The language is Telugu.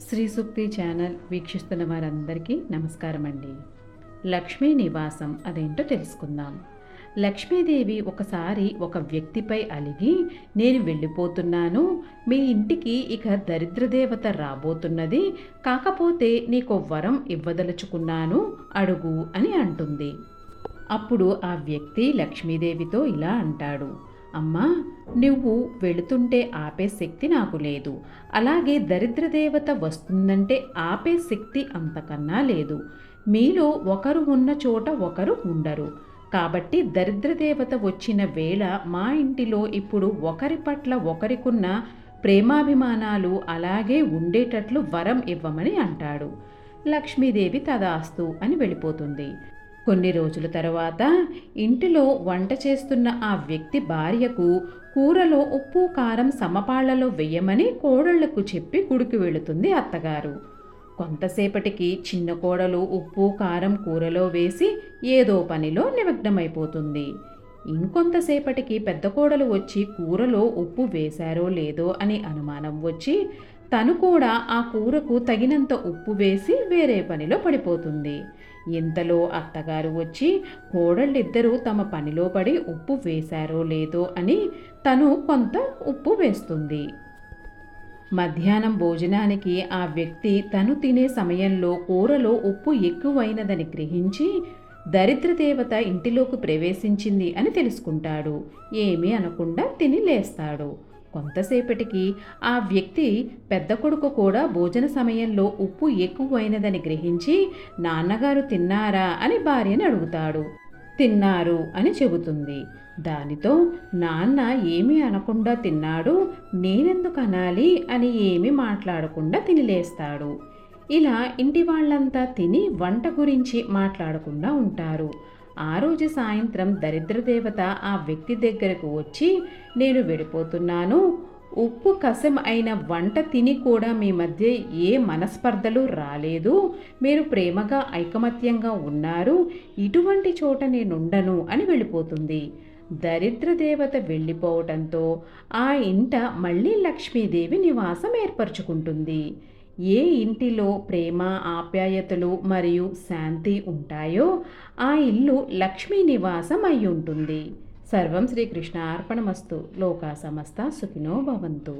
శ్రీ సుప్తి ఛానల్ వీక్షిస్తున్న వారందరికీ నమస్కారం అండి లక్ష్మీ నివాసం అదేంటో తెలుసుకుందాం. లక్ష్మీదేవి ఒకసారి ఒక వ్యక్తిపై అలిగి నేను వెళ్ళిపోతున్నాను. మీ ఇంటికి ఇక దరిద్రదేవత రాబోతున్నది. కాకపోతే నీకు వరం ఇవ్వదలుచుకున్నాను. అడుగు అని అంటుంది. అప్పుడు ఆ వ్యక్తి లక్ష్మీదేవితో ఇలా అంటాడు. అమ్మా నువ్వు వెళుతుంటే ఆపే శక్తి నాకు లేదు. అలాగే దరిద్రదేవత వస్తుందంటే ఆపే శక్తి అంతకన్నా లేదు. మీలో ఒకరు ఉన్న చోట ఒకరు ఉండరు. కాబట్టి దరిద్రదేవత వచ్చిన వేళ మా ఇంటిలో ఇప్పుడు ఒకరి పట్ల ఒకరికున్న ప్రేమాభిమానాలు అలాగే ఉండేటట్లు వరం ఇవ్వమని అంటాడు. లక్ష్మీదేవి తదాస్తు అని వెళ్ళిపోతుంది. కొన్ని రోజుల తర్వాత ఇంటిలో వంట చేస్తున్న ఆ వ్యక్తి భార్యకు కూరలో ఉప్పు కారం సమపాళ్ళలో వెయ్యమని కోడళ్ళకు చెప్పి గుడికి వెళుతుంది అత్తగారు. కొంతసేపటికి చిన్న కోడలు ఉప్పు కారం కూరలో వేసి ఏదో పనిలో నిమగ్నమైపోతుంది. ఇంకొంతసేపటికి పెద్ద కోడలు వచ్చి కూరలో ఉప్పు వేశారో లేదో అని అనుమానం వచ్చి తను కూడా ఆ కూరకు తగినంత ఉప్పు వేసి వేరే పనిలో పడిపోతుంది. ఇంతలో అత్తగారు వచ్చి కోడళ్ళిద్దరూ తమ పనిలో పడి ఉప్పు వేశారో లేదో అని తను కొంత ఉప్పు వేస్తుంది. మధ్యాహ్నం భోజనానికి ఆ వ్యక్తి తను తినే సమయంలో కూరలో ఉప్పు ఎక్కువైనదని గ్రహించి దరిద్రదేవత ఇంటిలోకి ప్రవేశించింది అని తెలుసుకుంటాడు. ఏమీ అనకుండా తిని లేస్తాడు. కొంతసేపటికి ఆ వ్యక్తి పెద్ద కొడుకు కూడా భోజన సమయంలో ఉప్పు ఎక్కువైనదని గ్రహించి నాన్నగారు తిన్నారా? అని భార్యని అడుగుతాడు. తిన్నారు అని చెబుతుంది. దానితో నాన్న ఏమీ అనకుండా తిన్నాడు నేనెందుకు అనాలి? అని ఏమీ మాట్లాడకుండా తినిలేస్తాడు. ఇలా ఇంటి వాళ్ళంతా తిని వంట గురించి మాట్లాడకుండా ఉంటారు. ఆ రోజు సాయంత్రం దరిద్రదేవత ఆ వ్యక్తి దగ్గరకు వచ్చి నేను వెళ్ళిపోతున్నాను ఉప్పు కసం అయిన వంట తిని కూడా మీ మధ్య ఏ మనస్పర్ధలు రాలేదు. మీరు ప్రేమగా ఐకమత్యంగా ఉన్నారు. ఇటువంటి చోట నేనుండను అని వెళ్ళిపోతుంది. దరిద్రదేవత వెళ్ళిపోవటంతో ఆ ఇంట మళ్ళీ లక్ష్మీదేవి నివాసం ఏర్పరచుకుంటుంది. ఏ ఇంటిలో ప్రేమ ఆప్యాయతలు మరియు శాంతి ఉంటాయో ఆ ఇల్లు లక్ష్మీ నివాసం అయి ఉంటుంది సర్వం శ్రీకృష్ణ అర్పణమస్తు లోకా సమస్త సుఖినో భవంతు.